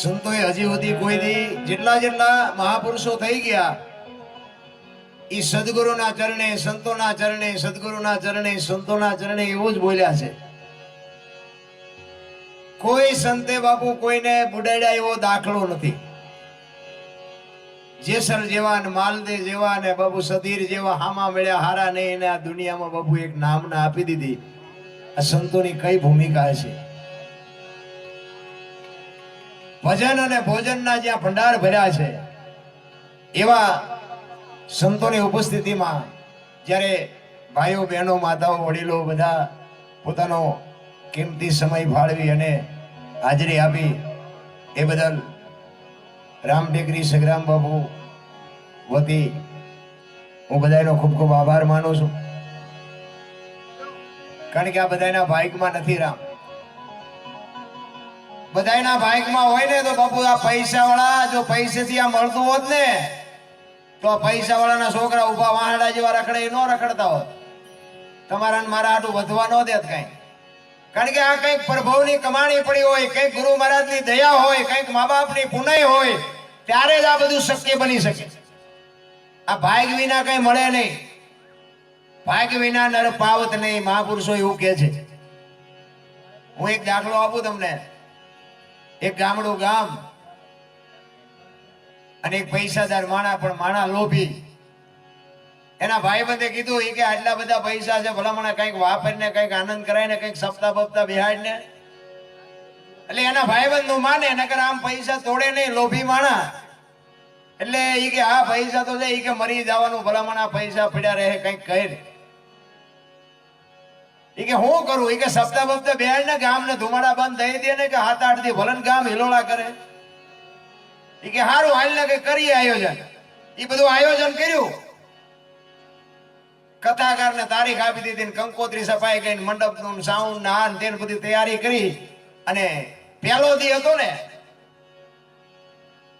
સંતોએ હજી સુધી કોઈ દી જેટલા જેટલા મહાપુરુષો થઈ ગયા એ સદગુરુના ચરણે, સંતોના ચરણે, સદગુરુના ચરણે, સંતોના ચરણે એવું જ બોલ્યા છે. કોઈ સંતે બાપુ કોઈને બુડાડ્યા એવો દાખલો નથી. જેસર જેવા ને માલદે જેવા ને બાપુ સધીર જેવા હામા મળ્યા, હારા ને એને આ દુનિયામાં બાપુ એક નામના આપી દીધી. આ સંતોની કઈ ભૂમિકા છે ભજન અને ભોજનના જ્યાં ભંડાર ભર્યા છે, એવા સંતોની ઉપસ્થિતિમાં જ્યારે ભાઈઓ, બહેનો, માતાઓ, વડીલો બધા પોતાનો કિંમતી સમય ફાળવી અને હાજરી આપી, એ બદલ રામ ટેકરી સગરામ બાબુ વતી હું બધાનો ખૂબ ખૂબ આભાર માનું છું. કારણ કે આ બધાના ભાઈકમાં નથી રામ. બધાના ભાગમાં હોય ને તો બાપુ આ પૈસા વાળા જો પૈસેથી આ મળતું હોત ને, તો આ પૈસા વાળાના છોકરા ઊભા વાહડા જેવા રખડે એ ન રખડતા હોત. તમારા મારા આટું વધવા ન દેત કઈ. કારણ કે આ કંઈક પ્રભુની કમાણી પડી હોય, કંઈક ગુરુ મહારાજની દયા હોય, કંઈક મા બાપની પુનય હોય, ત્યારે જ આ બધું શક્ય બની શકે. આ ભાગ વિના કઈ મળે નહીં. ભાગ વિના નર પાવત નહીં, મહાપુરુષો એવું કહે છે. હું એક દાખલો આપું તમને. એક ગામડું ગામ અને એક પૈસાદાર માણા પણ માણા લોભી. એના ભાઈબંધે કીધું એ કે આટલા બધા પૈસા છે, ભલામણા કંઈક વાપરીને, કંઈક આનંદ કરાય ને કંઈક સપ્તાહ બપ્તા બિહાડીને એટલે એના ભાઈબંધનું માને, નકર આમ પૈસા તોડે નહીં, લોભી માણા. એટલે એ કે આ પૈસા તો છે એ કે મરી જવાનું, ભલામણા પૈસા પડ્યા રહે, કંઈક કહે ઈ કે હું કરું? એ કે સપ્તાહ બપ્તા બેહાડ ને ગામ ને ધુમાડા બંધ થઈ દે ને કે હાથ આઠથી ભલન ગામ હિલોળા કરે. એ કે સારું હાલ ને કે કરીએ આયોજન. એ બધું આયોજન કર્યું. કથાકાર ને તારીખ આપી દીધી ને કંકોત્રી સફાઈ કરી મંડપનું સાઉન્ડ ના ને તેની બધી તૈયારી કરી. અને પેલો દી હતો ને,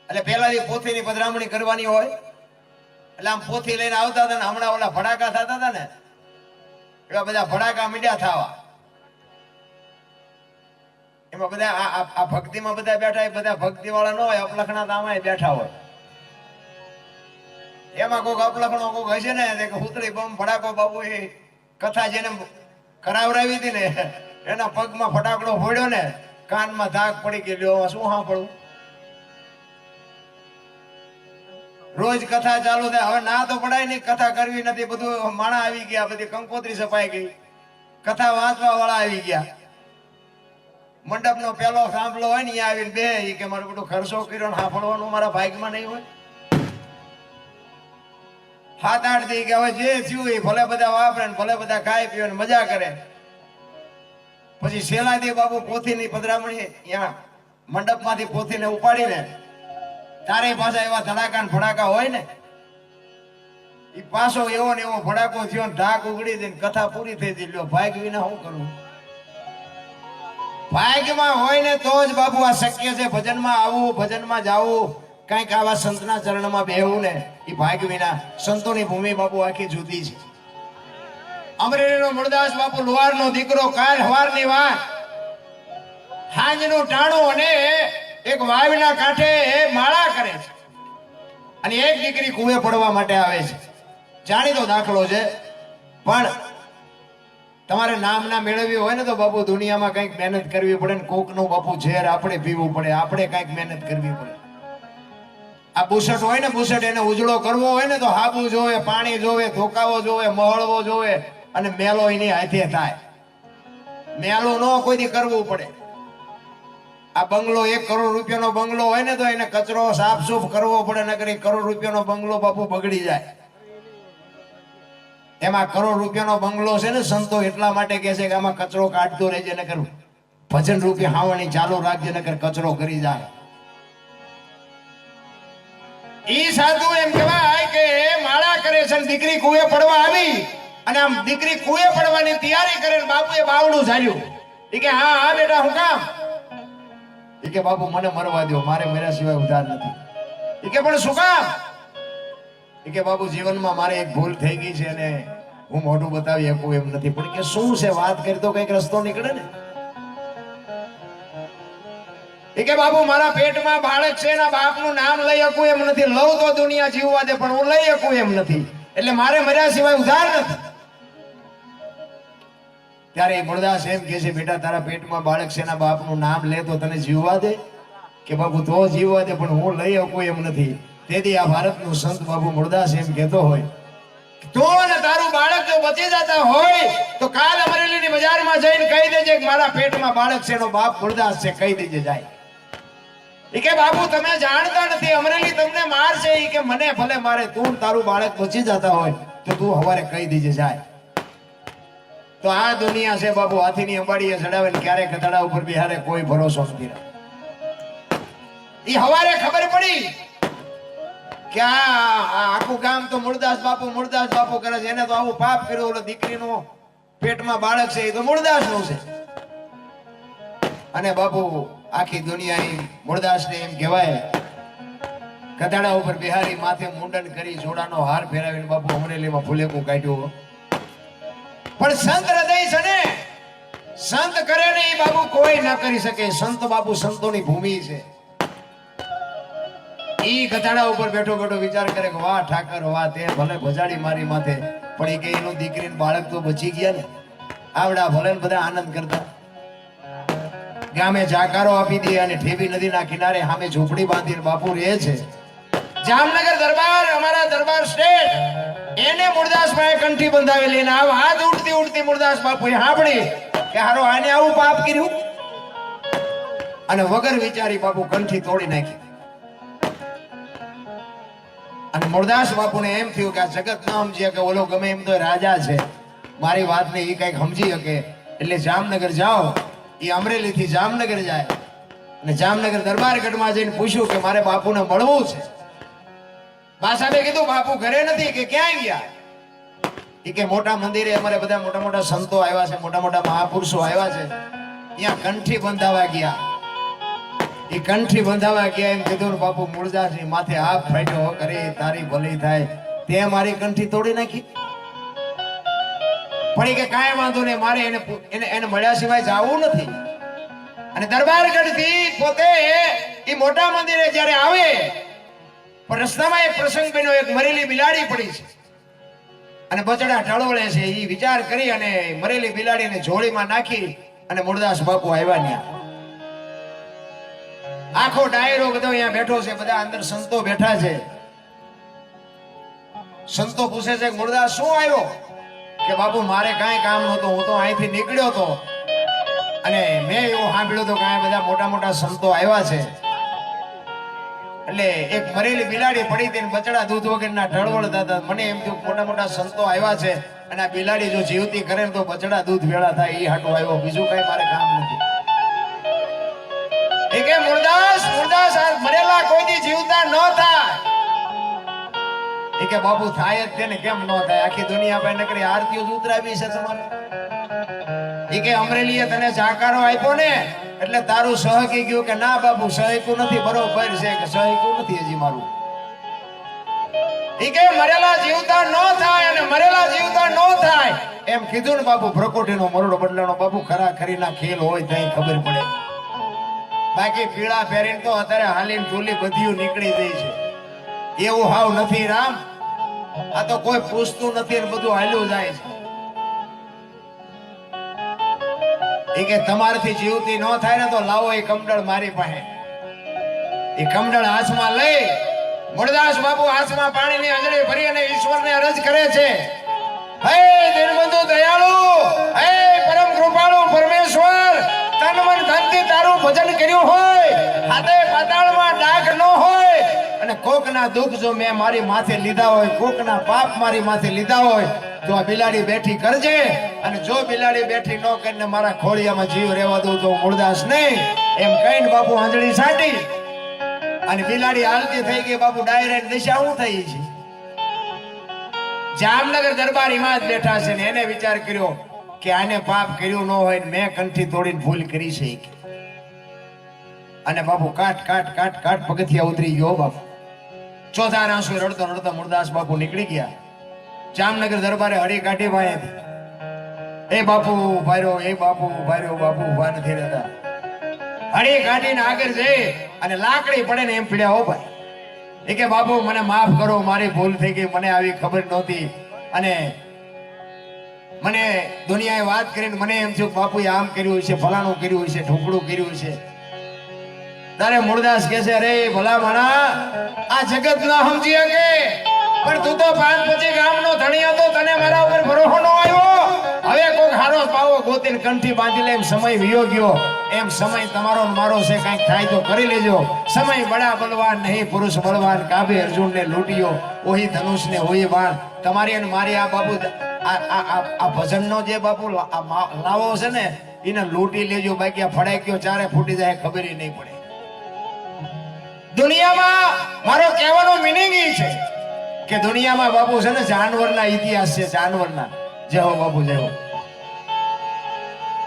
એટલે પેલા દી પોથીની પધરામણી કરવાની હોય. એટલે આમ પોથી લઈને આવતા હતા ને, હમણાં ઓલા ભડાકા થતા હતા ને એવા બધા ભડાકા મીડ્યા થવા. એમાં બધા આ- ભક્તિમાં બધા બેઠા હોય, બધા ભક્તિ વાળા ન હોય, અપલખણા તામાં બેઠા હોય. એમાં કોઈક અપલખણો કોઈક હશે ને ઉતરી બમ ફટાકો બાબુ એ કથા જેને કરાવડાવી હતી ને, એના પગમાં ફટાકડો ફોડ્યો ને, કાનમાં ધાક પડી ગયેલો શું સાંભળવું? રોજ કથા ચાલુ થાય. હવે ના તો પડાય નહીં, કથા કરવી નથી. બધું માણા આવી ગયા, બધી કંકોત્રી સફાઈ ગઈ. કથા વાંચવા વાળા આવી ગયા. મંડપ નો પેલો સાંભળો હોય ને આવીને બે કે મારું બધું ખર્ચો કર્યો ને સાંભળવાનું મારા ભાગમાં નહીં હોય. હાથ આઠ થઈ કે હવે જે થયું એ ભલે બધા વાપરે ને, ભલે બધા ખાય પીવે ને, મજા કરે. પછી શેલાદેવ બાબુ પોથીની પધરામણી ત્યાં મંડપમાંથી પોથીને ઉપાડીને તારે પાછા એવા ધડાકા ફડાકા હોય ને એ પાછો એવો ને એવો ફડાકો થયો ઢાક ઉગડી દે કથા પૂરી થઈ ગઈ લ્યો, ભાગ વિના શું કરવું ભાગ્યમાં હોય ને તો જ બાપુ આ શક્ય છે. ભજનમાં આવવું ભજનમાં જાવું, કંઈક આવા સંતના ચરણમાં બેહવું ને એ ભાગ વિના સંતોની ભૂમિ બાબુ આખી જુદી છે. અમરેલીનો મુરદાસ બાપુ લુહારનો દીકરો કાલ હવારની વાત હાંજનું ટાણું અને એક વાવના કાંઠે માળા અને એક દીકરી કુએ પડવા માટે આવે છે. જાણીતો દાખલો છે, પણ તમારે નામ ના મેળવવી હોય ને તો બાપુ દુનિયામાં કંઈક મહેનત કરવી પડે ને કોકનું બાપુ ઝેર આપણે પીવું પડે, આપણે કંઈક મહેનત કરવી પડે. આ બુસટ હોય ને બુસટ એને ઉજળો કરવો હોય ને તો હાબુ જોવે, પાણી જોવે, ધોકાવો જોવે, મહળવો જોવે અને મેલો એની હાથે થાય. મેલો ન કોઈથી કરવું પડે. આ બંગલો એક કરોડ રૂપિયાનો બંગલો હોય ને તો એને કચરો સાફ સૂફ કરવો પડે, નકર એ કરોડ રૂપિયાનો બંગલો બાપુ બગડી જાય. એમાં કરોડ રૂપિયાનો બંગલો છે ને, સંતો એટલા માટે કહે છે કે આમાં કચરો કાઢતો રહેજે, નકર ભજન રૂપે હાવણી ચાલુ રાખજે, નકર કચરો કરી જાય. ઈ સાધુ એમ કહેવાય કે માળા કરે છે દીકરી કુએ પડવા આવી, અને આમ દીકરી કુએ પડવાની તૈયારી કરે બાપુએ બાવડું ઝાલ્યું. કે, હા હા, બેટા, હું કામ ઈ કે, બાપુ, મને મરવા દો મારે મેરા સિવાય ઉધાર નથી. એ કે, પણ શું કામ? એ કે, બાપુ, જીવનમાં મારે એક ભૂલ થઈ ગઈ છે અને હું મોઢું બતાવી શકું એમ નથી. પણ કે, શું છે? વાત કરી તો કંઈક રસ્તો નીકળે ને. એ કે, બાપુ, મારા પેટમાં બાળક છે, એના બાપનું નામ લઈ શકું એમ નથી. લઉં તો દુનિયા જીવવા દે, પણ હું લઈ શકું એમ નથી. એટલે મારે મર્યા સિવાય ઉધાર નથી. ત્યારે મુરદાસ એમ કે છે, બેટા, તારા પેટમાં બાળક છે એના બાપનું નામ લે તો તને જીવવા દે. કે, બાપુ, તો જીવવા દે, પણ હું લઈ શકું એમ નથી. તેથી આ ભારતનું સંત બાપુ મુરદાસ એમ કહેતો હોય. તું અને તારું બાળક બચી જતા હોય, તો કાલ અમરેલીની બજારમાં જઈને કહી દેજે મારા પેટમાં બાળક છે બાપ મુરદાસ છે, કહી દેજે જાય. એ કે, બાપુ, તમે જાણતા નથી, અમરેલી તમને મારશે એ કે, મને ભલે મારે, તું તારું બાળક બચી જતા હોય, તો તું હવારે કહી દેજે, જાય. તો આ દુનિયા છે બાપુ, હાથીની અંબાડીએ ચડાવે ક્યારેક ક્યારે ઉપર બિહારે કોઈ ભરોસો નથી એ હવારે ખબર પડી કે આ આખું ગામ તો મુરદાસ બાપુ મુરદાસ બાપુ કરે છે. એને તો આવું પાપ કર્યું, ઓલો દીકરીનું પેટમાં બાળક છે એ તો મુરદાસનું છે. અને બાપુ, આખી દુનિયા મુરદાસ ને એમ કહેવાય કથાડા ઉપર બિહારી માથે મુંડન કરી, જોડાનો હાર ફેરાવીને બાપુ અમરેલીમાં ફુલેકું કાઢ્યું. પણ સંત હૃદય છે ને, સંત કરે ને એ બાબુ કોઈ ના કરી શકે. સંત બાપુ સંતોની ભૂમિ છે. ઈ ગધાડા ઉપર બેઠો બેઠો વિચાર કરે કે વાહ ઠાકર, વાહ તે ભલે ભજાડી મારી માથે, પણ એ કે એનું દીકરીનું બાળક તો બચી ગયા ને. આવડા ભલે ને બધા આનંદ કરતા. ગામે જાકારો આપી દે અને ઠેવી નદીના કિનારે સામે ઝૂંપડી બાંધીને બાપુ રહે છે. જામનગર દરબાર, અમારા દરબાર સ્ટેટ એને મુરદાસભાઈ કંઠી બંધાવેલી અને આવ હાથ ઉડતી ઉડતી મુરદાસ બાપુએ સાંભળી કે હારો આને આવું પાપ કર્યું? અને વગર વિચારી બાપુ કંઠી તોડી નાખી. અને મુરદાસ બાપુને એમ થયું કે આ જગત ન સમજી કે ઓલો ગમે એમ તો રાજા છે. મારી વાતને એ કંઈક સમજી શકે. એટલે જામનગર જાઓ. એ અમરેલી થી જામનગર જાય. અને જામનગર દરબારગઢમાં જઈને પૂછ્યું કે મારે બાપુને મળવું છે? બા સાહેબે કીધું, બાપુ ઘરે નથી, કે ક્યાં ગયા કે, મોટા મંદિરે અમારે બધા મોટા મોટા સંતો આવ્યા છે, મોટા મોટા મહાપુરુષો આવ્યા છે. ત્યાં કંઠી બંધાવા ગયા. એ કંઠી બંધાવા ગયા એમ કીધું બાપુ મૂળદાસની માથે હાથ ફાટ્યો કરે તારી ભલી થાય. તે મારી કંઠી તોડી નાખી. પણ એ કે, કાંઈ વાંધો નહીં, મારે એને એને એને મળ્યા સિવાય જવું નથી. અને દરબારગઢથી પોતે એ મોટા મંદિરે જ્યારે આવે પણ રસ્તામાં એક પ્રસંગ બન્યો એક મરેલી બિલાડી પડી છે. અને બચડા ટળવળે છે એ વિચાર કરી અને મરેલી બિલાડીને જોડીમાં નાખી અને મુરદાસ બાપુ આવ્યા ત્યાં. આખો ડાયરો બધો અહીંયા બેઠો છે, બધા અંદર સંતો બેઠા છે. સંતો પૂછે છે, મુરદાસ, શું આવ્યો? કે બાપુ, મારે કાંઈ કામ નહોતું, હું તો અહીંથી નીકળ્યો હતો અને મેં એવું સાંભળ્યું હતું કે અહીંયા બધા મોટા મોટા સંતો આવ્યા છે. એટલે એક મરેલી બિલાડી પડી હતી બચડા દૂધ વગરના ઢળવળતા હતા મને એમ થયું, મોટા મોટા સંતો આવ્યા છે અને આ બિલાડી જો જીવતી કરે તો બચડા દૂધ ભેળા થાય એ હાટો આવ્યો. બીજું કઈ મારે કામ નથી. એ જીવતા ન થાય. એ કે, બાપુ, થાય જ તેને કેમ ન થાય? આખી દુનિયા પાસે નકરી આરતીઓ ઉતરાવી છે તમારે. એ અમરેલીએ તને જાકારો આપ્યો ને. એટલે તારું સહકી ગયું કે ના બાબુ, સહકું નથી, બરોબર છે કે સહકું નથી હજી મારું? કે મરેલા જીવતા ન થાય અને મરેલા જીવતા ન થાય. એમ કીધું ને બાપુ પ્રકોટીનો મરડો બદલાનો બાપુ ખરા ખરીના ખેલ હોય ત્યાં ખબર પડે. બાકી પીળા પહેરીને તો અત્યારે હાલીને ચૂલી બધીયું નીકળી જાય છે. એવું હાવ નથી, રામ. આ તો કોઈ પૂછતું નથી ને બધું હાલ્યું જાય છે. એ કે તમારથી જીવતી ન થાય ને તો લાવો એ કમડળ મારી પાસે. એ કમડળ હાથમાં લઈ, મુરદાસ બાપુ હાથમાં પાણીની અંજળી ભરી અને ઈશ્વરને અરજ કરે છે. હે દિનબંધુ દયાળુ, હે પરમ કૃપાળુ પરમેશ્વર તન મન ધનથી તારું ભજન કર્યું હોય, હાથે પાતાળમાં ડાઘ ન હોય, અને કોકના દુઃખ જો મેં મારી માથે લીધા હોય, કોકના પાપ મારી માથે લીધા હોય તો આ બિલાડી બેઠી કરજે, અને જો બિલાડી બેઠી ન કરીને મારા ખોળિયામાં જીવ રહેવા દઉં તો મૂળદાસ નહીં. એમ કહીને બાપુ આંજળી સાટી. અને બિલાડી હાલતી થઈ ગઈ, બાપુ ડાયરેક્ટ દિશા હું થઈ છે? જામનગર દરબારીમાં જ બેઠા છે ને એને વિચાર કર્યો કે આને પાપ કર્યું ન હોય મેં કંઠી તોડીને ભૂલ કરી છે અને બાપુ કાટ કાટ કાટ કાટ પગથિયા ઉતરી ગયો બાપુ. ચોથા રાસુ રડતો રડતો મુરદાસ બાપુ નીકળી ગયા. જામનગર દરબારે હરી કાઢી ભાઈ. એ બાપુ ભાર્યો એ બાપુ ભાર્યો બાપુ ઊભા નથી રહેતા. હળી કાઢીને આગળ જઈ અને લાકડી પડે ને એમ પીડ્યા, હો એ કે, બાપુ, મને માફ કરો, મારી ભૂલ થઈ ગઈ, મને આવી ખબર નહોતી. અને મને દુનિયાએ વાત કરીને મને એમ થયું બાપુએ આમ કર્યું છે ફલાણું કર્યું છે ઠોકડું કર્યું છે તારે મૂળદાસ કે છે, અરે ભલા માણા, આ જગત ના સમજી શકે પણ તું તો પાંચ પછી ગામનો ધણી હતો, તને મારા ઉપર ભરોસો નો આવ્યો. હવે કોઈક હારો પાવો ગોતીને કંઠી બાંધી લે, એમ સમય વિયો ગયો. એમ સમય તમારો મારો છે, કાંઈક થાય તો કરી લેજો. સમય બડા બલવાન, નહીં પુરુષ બળવાન. કાબે અર્જુન ને લૂંટ્યો, ઓહી ધનુષ ને હોઈ બાણ. તમારી અને મારી આ બાપુ આ ભજનનો જે બાપુ લાવો છે ને, એને લૂંટી લેજો, બાકી આ ફડાક્યો ચારે ફૂટી જાય, ખબર નહીં પડે. દુનિયામાં મારો કહેવાનો મિનિંગ એ છે. કે દુનિયામાં બાપુ છે ને જાનવરના ઇતિહાસ છે જાનવરના. જય હો બાપુ જય હો.